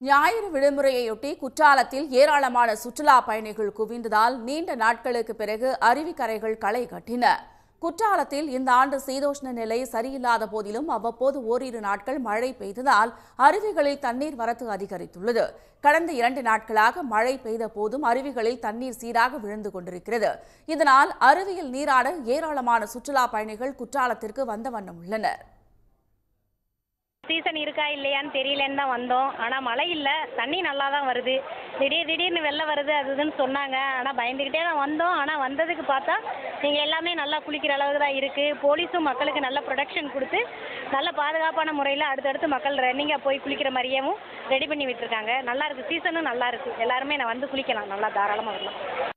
ஞாயிறு விடுமுறையொட்டி குற்றாலத்தில் ஏராளமான சுற்றுலா பயணிகள் குவிந்ததால் நீண்ட நாட்களுக்கு பிறகு அருவிக்கரைகள் களை கட்டின. குற்றாலத்தில் இந்த ஆண்டு சீதோஷ்ண நிலை சரியில்லாத போதிலும் அவ்வப்போது ஓரிரு நாட்கள் மழை பெய்ததால் அருவிகளில் தண்ணீர் வரத்து அதிகரித்துள்ளது. கடந்த இரண்டு நாட்களாக மழை பெய்த போதும் அருவிகளில் தண்ணீர் சீராக விழுந்து கொண்டிருக்கிறது. இதனால் அருவியில் நீராட ஏராளமான சுற்றுலா பயணிகள் குற்றாலத்திற்கு வந்த வண்ணம் உள்ளனர். சீசன் இருக்கா இல்லையான்னு தெரியலன்னு தான் வந்தோம். ஆனால் மழை இல்லை. தண்ணி நல்லா தான் வருது. திடீர் திடீர்னு வெள்ளம் வருது அது இதுன்னு சொன்னாங்க. ஆனால் பயந்துக்கிட்டே தான் வந்தோம். ஆனால் வந்ததுக்கு பார்த்தா நீங்கள் எல்லாமே நல்லா குளிக்கிற அளவுக்கு தான் இருக்குது போலீஸும் மக்களுக்கு நல்ல ப்ரொடெக்ஷன் கொடுத்து நல்ல பாதுகாப்பான முறையில் அடுத்தடுத்து மக்கள் ரன்னிங்காக போய் குளிக்கிற மாதிரியேவும் ரெடி பண்ணி விட்டுருக்காங்க. நல்லா இருக்குது சீசனும் நல்லா இருக்குது எல்லாருமே நான் வந்து குளிக்கலாம். நல்லா தாராளமாக வரலாம்.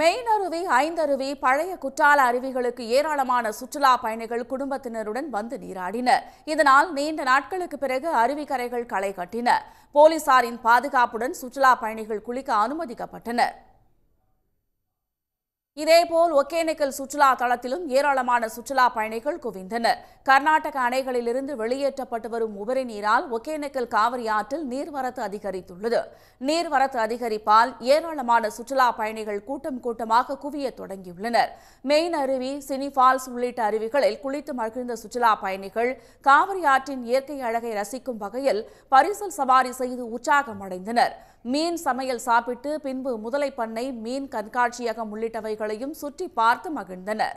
மெயின் அருவி ஐந்தருவி பழைய குற்றால அருவிகளுக்கு ஏராளமான சுற்றுலா பயணிகள் குடும்பத்தினருடன் வந்து நீராடினர். இதனால் நீண்ட நாட்களுக்கு பிறகு அருவிக்கரைகள் களை கட்டின. போலீசாரின் பாதுகாப்புடன் சுற்றுலா பயணிகள் குளிக்க அனுமதிக்கப்பட்டனர். இதேபோல் ஒகேனக்கல் சுற்றுலா தளத்திலும் ஏராளமான சுற்றுலா பயணிகள் குவிந்தனர். கர்நாடக அணைகளிலிருந்து வெளியேற்றப்பட்டு வரும் உபரி நீரால் ஒகேனக்கல் காவிரி ஆற்றில் நீர்வரத்து அதிகரித்துள்ளது. நீர்வரத்து அதிகரிப்பால் ஏராளமான சுற்றுலா பயணிகள் கூட்டம் கூட்டமாக குவியத் தொடங்கியுள்ளனர். மெயின் அருவி சினி ஃபால்ஸ் உள்ளிட்ட அருவிகளில் குளித்து மகிழ்ந்த சுற்றுலா பயணிகள் காவிரி ஆற்றின் இயற்கை அழகை ரசிக்கும் வகையில் பரிசல் சவாரி செய்து உற்சாகம் அடைந்தனர் மீன் சமையல் சாப்பிட்டு பின்பு முதலை பண்ணை மீன் கண்காட்சியகம் உள்ளிட்டவைகளையும் சுற்றி பார்த்து மகிழ்ந்தனர்.